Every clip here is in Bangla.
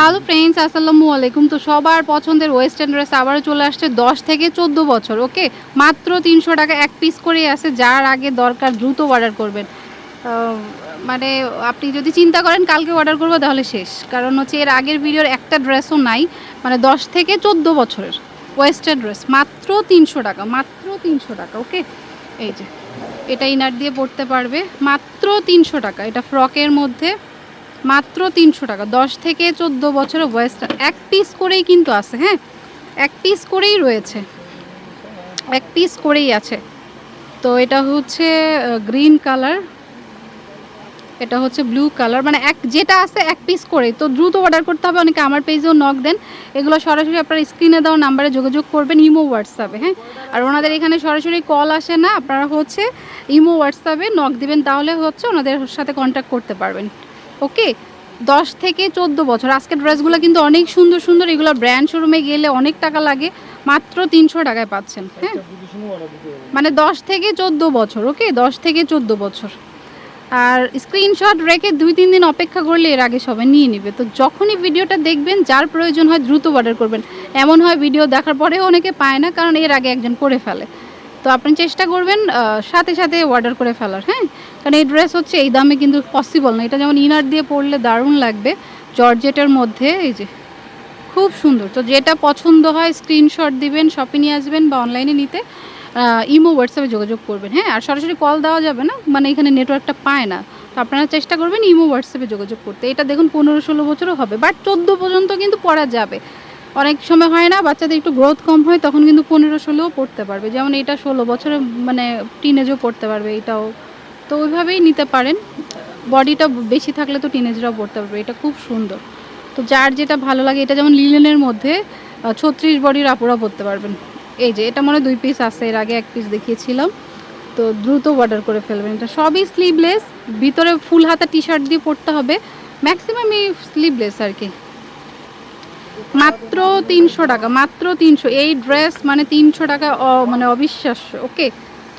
হ্যালো ফ্রেন্ডস আসসালামু আলাইকুম তো সবার পছন্দের ওয়েস্টার্ন ড্রেস আবারও চলে আসছে দশ থেকে চোদ্দ বছর ওকে মাত্র তিনশো টাকা এক পিস করেই আছে, যার আগে দরকার দ্রুত অর্ডার করবেন। মানে আপনি যদি চিন্তা করেন কালকে অর্ডার করব, তাহলে শেষ। কারণ হচ্ছে এর আগের ভিডিওর একটা ড্রেসও নাই মানে দশ থেকে চোদ্দ বছরের ওয়েস্টার্ন ড্রেস মাত্র তিনশো টাকা, মাত্র তিনশো টাকা ওকে এই যে, এটা ইনার দিয়ে পড়তে পারবে। মাত্র তিনশো টাকা, এটা ফ্রকের মধ্যে। মাত্র তিনশো টাকা। দশ থেকে চোদ্দ বছরের ওয়েস্টার্ন এক পিস করেই কিন্তু আছে হ্যাঁ? এক পিস করেই রয়েছে। এক পিস করেই আছে। তো এটা হচ্ছে গ্রিন কালার এটা হচ্ছে ব্লু কালার মানে এক, যেটা আছে এক পিস করে তো দ্রুত অর্ডার করতে হবে, অনেকে আমার পেজেও নক দেন। এগুলো সরাসরি আপনার স্ক্রিনে দেওয়া নাম্বারে যোগাযোগ করবেন, ইমো হোয়াটসঅ্যাপে হ্যাঁ? আর ওনাদের এখানে সরাসরি কল আসে না, আপনারা হচ্ছে ইমো হোয়াটসঅ্যাপে নক দিবেন, তাহলে হচ্ছে ওনাদের সাথে কন্ট্যাক্ট করতে পারবেন। ওকে, দশ থেকে চোদ্দ বছর। আজকের ড্রেসগুলো কিন্তু অনেক সুন্দর সুন্দর, এগুলো ব্র্যান্ড শোরুমে গেলে অনেক টাকা লাগে, মাত্র তিনশো টাকায় পাচ্ছেন হ্যাঁ? মানে দশ থেকে চোদ্দ বছর, ওকে, দশ থেকে চোদ্দ বছর। আর স্ক্রিনশট রেখে দুই, তিন দিন অপেক্ষা করলে এর আগে সবাই নিয়ে নেবে। তো যখনই ভিডিওটা দেখবেন, যার প্রয়োজন হয় দ্রুত অর্ডার করবেন। এমন হয় ভিডিও দেখার পরেও অনেকে পায় না, কারণ এর আগে একজন করে ফেলে। তো আপনি চেষ্টা করবেন সাথে সাথে অর্ডার করে ফেলার হ্যাঁ? কারণ এই ড্রেস হচ্ছে এই দামে কিন্তু পসিবল না। এটা যেমন ইনার দিয়ে পরলে দারুণ লাগবে, জর্জেটের মধ্যে, এই যে, খুব সুন্দর। তো যেটা পছন্দ হয় স্ক্রিনশট দিবেন শপে নিয়ে আসবেন বা অনলাইনে নিতে ইমো হোয়াটসঅ্যাপে যোগাযোগ করবেন হ্যাঁ? আর সরাসরি কল দেওয়া যাবে না মানে এখানে নেটওয়ার্কটা পায় না। তো আপনারা চেষ্টা করবেন ইমো হোয়াটসঅ্যাপে যোগাযোগ করতে। এটা দেখুন পনেরো ষোলো বছরও হবে বাট চোদ্দ পর্যন্ত কিন্তু পড়া যাবে। অনেক সময় হয় না, বাচ্চাদের একটু গ্রোথ কম হয়, তখন কিন্তু পনেরো ষোলোও পড়তে পারবে। যেমন এটা ষোলো বছরে মানে টিনেজও পড়তে পারবে, এটাও। তো ওইভাবেই নিতে পারেন। বডিটা বেশি থাকলে তো টিনেজরাও পড়তে পারবে, এটা খুব সুন্দর। তো যার যেটা ভালো লাগে, এটা যেমন লিলেনের মধ্যে ছত্রিশ বডির আপুরা পড়তে পারবেন। এই যে, এটা মনে দুই পিস আছে, এর আগে এক পিস দেখিয়েছিলাম। তো দ্রুত অর্ডার করে ফেলবেন। এটা সবই স্লিভলেস ভিতরে ফুল হাতা টি শার্ট দিয়ে পরতে হবে। ম্যাক্সিমাম এই স্লিভলেস আর কি। মাত্র তিনশো টাকা, মাত্র তিনশো। এই ড্রেস মানে তিনশো টাকা মানে অবিশ্বাস্য। ওকে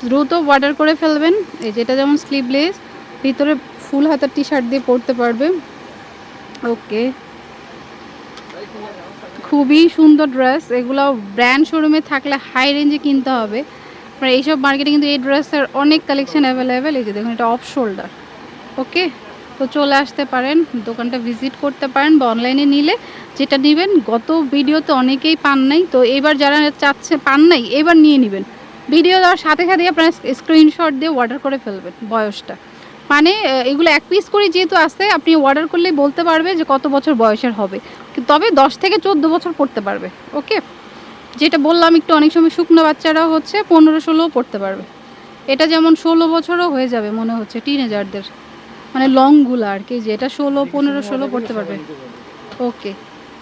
দ্রুত অর্ডার করে ফেলবেন। এই যেটা যেমন স্লিভলেস ভিতরে ফুল হাতার টি শার্ট দিয়ে পরতে পারবে। ওকে খুবই সুন্দর ড্রেস এগুলো ব্র্যান্ড শোরুমে থাকলে হাই রেঞ্জে কিনতে হবে। মানে এইসব মার্কেটে কিন্তু এই ড্রেসের অনেক কালেকশন অ্যাভেলেবেল এই যে দেখুন, এটা অফ শোল্ডার ওকে তো চলে আসতে পারেন, দোকানটা ভিজিট করতে পারেন বা অনলাইনে নিলে যেটা নেবেন। গত ভিডিওতে অনেকেই পান নাই, তো এবার যারা চাচ্ছে পান নাই, এবার নিয়ে নেবেন। ভিডিও দেওয়ার সাথে সাথে আপনারা স্ক্রিনশট দিয়ে অর্ডার করে ফেলবেন বয়সটা। মানে এগুলো এক পিস করে যেহেতু আসে আপনি অর্ডার করলেই বলতে পারবে যে কত বছর বয়সের হবে। তবে দশ থেকে চোদ্দ বছর পড়তে পারবে ওকে যেটা বললাম, একটু অনেক সময় শুকনো বাচ্চারাও হচ্ছে পনেরো ষোলোও পড়তে পারবে। এটা যেমন ষোলো বছরও হয়ে যাবে মনে হচ্ছে টিনেজারদের মানে লংগুলো আর কি যেটা ষোলো পনেরো ষোলো পড়তে পারবে। ওকে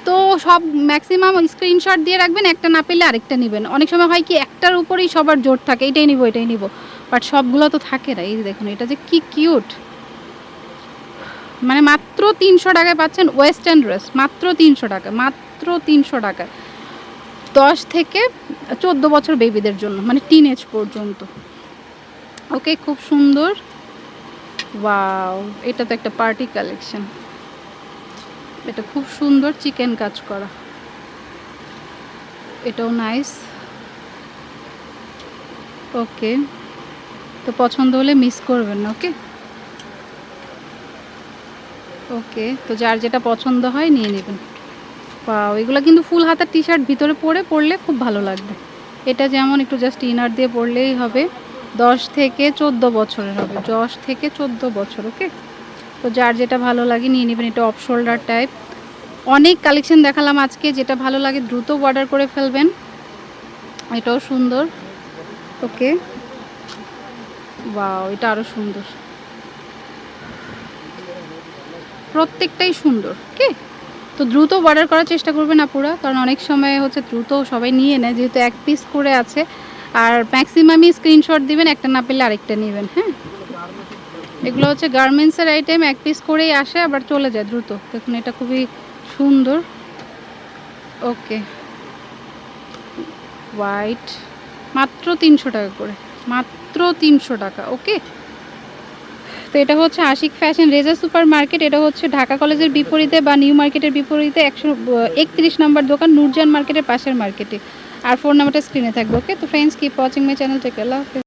তো সব ম্যাক্সিমাম স্ক্রিনশট দিয়ে রাখবেন একটা না পেলে আরেকটা নেবেন। অনেক সময় হয় কি একটার উপরেই সবার জোর থাকে এটাই নিব এটাই নিব। বাট সবগুলো তো থাকে না এই যে দেখুন এটা যে কি কিউট মানে মাত্র তিনশো টাকায় পাচ্ছেন ওয়েস্টার্ন ড্রেস মাত্র তিনশো টাকা মাত্র তিনশো টাকা। দশ থেকে চোদ্দ বছর বেবিদের জন্য মানে টিন এজ পর্যন্ত। ওকে খুব সুন্দর। ওয়াও এটা তো একটা পার্টি কালেকশন এটা খুব সুন্দর চিকেন কাজ করা। এটাও নাইস ওকে তো পছন্দ হলে মিস করবেন না ওকে ওকে তো যার যেটা পছন্দ হয় নিয়ে নেবেন। পাও এগুলো কিন্তু ফুল হাতার টি শার্ট ভিতরে পরে পরলে খুব ভালো লাগবে। এটা যেমন একটু জাস্ট ইনার দিয়ে পরলেই হবে। দশ থেকে চোদ্দ বছরের হবে। দশ থেকে চোদ্দ বছর, ওকে? তো যার যেটা ভালো লাগে নিয়ে নেবেন, এটা অফ শোল্ডার টাইপ। অনেক কালেকশন দেখালাম আজকে, যেটা ভালো লাগে দ্রুত অর্ডার করে ফেলবেন। এটাও সুন্দর, ওকে? বাও এটা আরও সুন্দর। প্রত্যেকটাই সুন্দর, ওকে? তো দ্রুত অর্ডার করার চেষ্টা করবেন আপুরা, কারণ অনেক সময় হচ্ছে দ্রুত সবাই নিয়ে নেয়, যেহেতু এক পিস করে আছে। আর ম্যাক্সিমামই স্ক্রিনশট দিবেন, একটা না পেলে আরেকটা নেবেন হ্যাঁ? এগুলো হচ্ছে গার্মেন্টসের আইটেম এক পিস করেই আসে, আবার চলে যায় দ্রুত। দেখুন, এটা খুবই সুন্দর। ওকে। হোয়াইট মাত্র তিনশো টাকা করে। মাত্র তিনশো টাকা, ওকে? তো এটা হচ্ছে Ashik fashion Reza super market এটা হচ্ছে ঢাকা কলেজের বিপরীতে বা নিউ মার্কেটের বিপরীতে একশো, একত্রিশ নম্বর দোকান, নূরজান মার্কেটের পাশের মার্কেটে আর ফোন নাম্বারটা স্ক্রিনে থাকবে ওকে তো friends keep watching my channel থেকে আল্লাহ